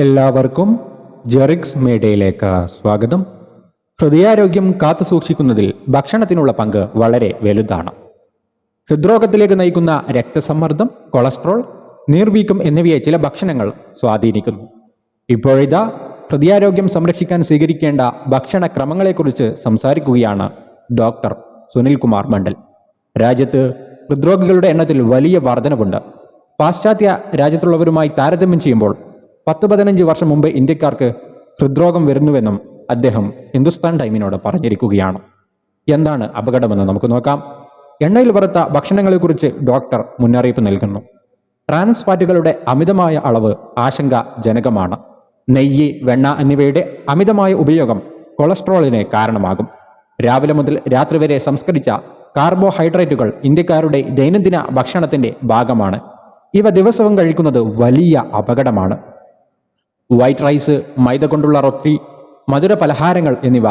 എല്ലാവർക്കും ജെറിക്സ് മീഡിയയിലേക്ക് സ്വാഗതം. ഹൃദയാരോഗ്യം കാത്തുസൂക്ഷിക്കുന്നതിൽ ഭക്ഷണത്തിനുള്ള പങ്ക് വളരെ വലുതാണ്. ഹൃദ്രോഗത്തിലേക്ക് നയിക്കുന്ന രക്തസമ്മർദ്ദം കൊളസ്ട്രോൾ നീർവീക്കം എന്നിവയെ ചില ഭക്ഷണങ്ങൾ സ്വാധീനിക്കുന്നു. ഇപ്പോഴിതാ ഹൃദയാരോഗ്യം സംരക്ഷിക്കാൻ സ്വീകരിക്കേണ്ട ഭക്ഷണക്രമങ്ങളെക്കുറിച്ച് സംസാരിക്കുകയാണ് ഡോക്ടർ സുനിൽ സുനിൽകുമാർ മണ്ഡൽ. രാജ്യത്ത് ഹൃദ്രോഗികളുടെ എണ്ണത്തിൽ വലിയ വർധനവുണ്ട്. പാശ്ചാത്യ രാജ്യത്തുള്ളവരുമായി താരതമ്യം ചെയ്യുമ്പോൾ പത്ത് പതിനഞ്ച് വർഷം മുമ്പ് ഇന്ത്യക്കാർക്ക് ഹൃദ്രോഗം വരുന്നുവെന്നും അദ്ദേഹം ഹിന്ദുസ്ഥാൻ ടൈമിനോട് പറഞ്ഞിരിക്കുകയാണ്. എന്താണ് അപകടമെന്ന് നമുക്ക് നോക്കാം. എണ്ണയിൽ വറുത്ത ഭക്ഷണങ്ങളെക്കുറിച്ച് ഡോക്ടർ മുന്നറിയിപ്പ് നൽകുന്നു. ട്രാൻസ് ഫാറ്റുകളുടെ അമിതമായ അളവ് ആശങ്കാജനകമാണ്. നെയ്യ് വെണ്ണ എന്നിവയുടെ അമിതമായ ഉപയോഗം കൊളസ്ട്രോളിന് കാരണമാകും. രാവിലെ മുതൽ രാത്രി വരെ സംസ്കരിച്ച കാർബോഹൈഡ്രേറ്റുകൾ ഇന്ത്യക്കാരുടെ ദൈനംദിന ഭക്ഷണത്തിന്റെ ഭാഗമാണ്. ഇവ ദിവസവും കഴിക്കുന്നത് വലിയ അപകടമാണ്. വൈറ്റ് റൈസ് മൈദ കൊണ്ടുള്ള റൊട്ടി മധുര പലഹാരങ്ങൾ എന്നിവ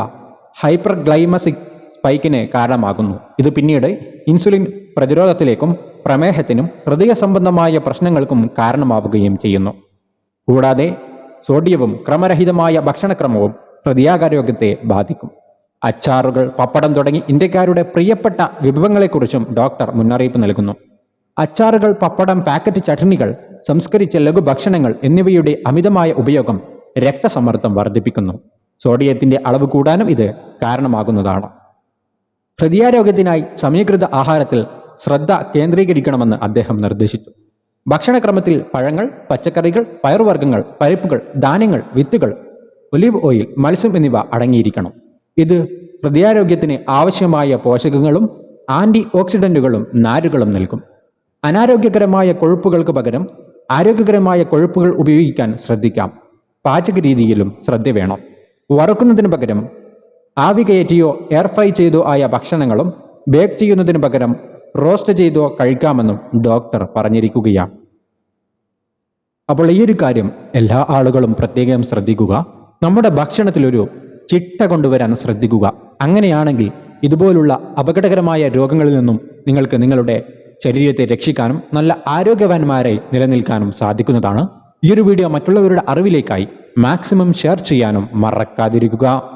ഹൈപ്പർ ഗ്ലൈമസിക് സ്പൈക്കിന് കാരണമാകുന്നു. ഇത് പിന്നീട് ഇൻസുലിൻ പ്രതിരോധത്തിലേക്കും പ്രമേഹത്തിനും ഹൃദയ സംബന്ധമായ പ്രശ്നങ്ങൾക്കും കാരണമാവുകയും ചെയ്യുന്നു. കൂടാതെ സോഡിയവും ക്രമരഹിതമായ ഭക്ഷണക്രമവും ഹൃദയാകാരോഗ്യത്തെ ബാധിക്കും. അച്ചാറുകൾ പപ്പടം തുടങ്ങി ഇന്ത്യക്കാരുടെ പ്രിയപ്പെട്ട വിഭവങ്ങളെക്കുറിച്ചും ഡോക്ടർ മുന്നറിയിപ്പ് നൽകുന്നു. അച്ചാറുകൾ പപ്പടം പാക്കറ്റ് ചട്നികൾ സംസ്കരിച്ച ലഘുഭക്ഷണങ്ങൾ എന്നിവയുടെ അമിതമായ ഉപയോഗം രക്തസമ്മർദ്ദം വർദ്ധിപ്പിക്കുന്നു. സോഡിയത്തിന്റെ അളവ് കൂടാനും ഇത് കാരണമാകുന്നതാണ്. ഹൃദയാരോഗ്യത്തിനായി സമീകൃത ആഹാരത്തിൽ ശ്രദ്ധ കേന്ദ്രീകരിക്കണമെന്ന് അദ്ദേഹം നിർദ്ദേശിച്ചു. ഭക്ഷണക്രമത്തിൽ പഴങ്ങൾ പച്ചക്കറികൾ പയറുവർഗങ്ങൾ പരിപ്പുകൾ ധാന്യങ്ങൾ വിത്തുകൾ ഒലിവ് ഓയിൽ മത്സ്യം എന്നിവ അടങ്ങിയിരിക്കണം. ഇത് ഹൃദയാരോഗ്യത്തിന് ആവശ്യമായ പോഷകങ്ങളും ആന്റി ഓക്സിഡന്റുകളും നാരുകളും നൽകും. അനാരോഗ്യകരമായ കൊഴുപ്പുകൾക്ക് പകരം ആരോഗ്യകരമായ കൊഴുപ്പുകൾ ഉപയോഗിക്കാൻ ശ്രദ്ധിക്കാം. പാചക രീതിയിലും ശ്രദ്ധ വേണം. വറുക്കുന്നതിന് പകരം ആവി കയറ്റിയോ എയർ ഫ്രൈ ചെയ്തോ ആയ ഭക്ഷണങ്ങളും ബേക്ക് ചെയ്യുന്നതിന് പകരം റോസ്റ്റ് ചെയ്തോ കഴിക്കാമെന്നും ഡോക്ടർ പറഞ്ഞിരിക്കുകയാണ്. അപ്പോൾ ഈ ഒരു കാര്യം എല്ലാ ആളുകളും പ്രത്യേകം ശ്രദ്ധിക്കുക. നമ്മുടെ ഭക്ഷണത്തിലൊരു ചിട്ട കൊണ്ടുവരാൻ ശ്രദ്ധിക്കുക. അങ്ങനെയാണെങ്കിൽ ഇതുപോലുള്ള അപകടകരമായ രോഗങ്ങളിൽ നിന്നും നിങ്ങൾക്ക് നിങ്ങളുടെ ശരീരത്തെ രക്ഷിക്കാനും നല്ല ആരോഗ്യവാന്മാരായി നിലനിൽക്കാനും സാധിക്കുന്നതാണ്. ഈ ഒരു വീഡിയോ മറ്റുള്ളവരുടെ അറിവിലേക്കായി മാക്സിമം ഷെയർ ചെയ്യാനും മറക്കാതിരിക്കുക.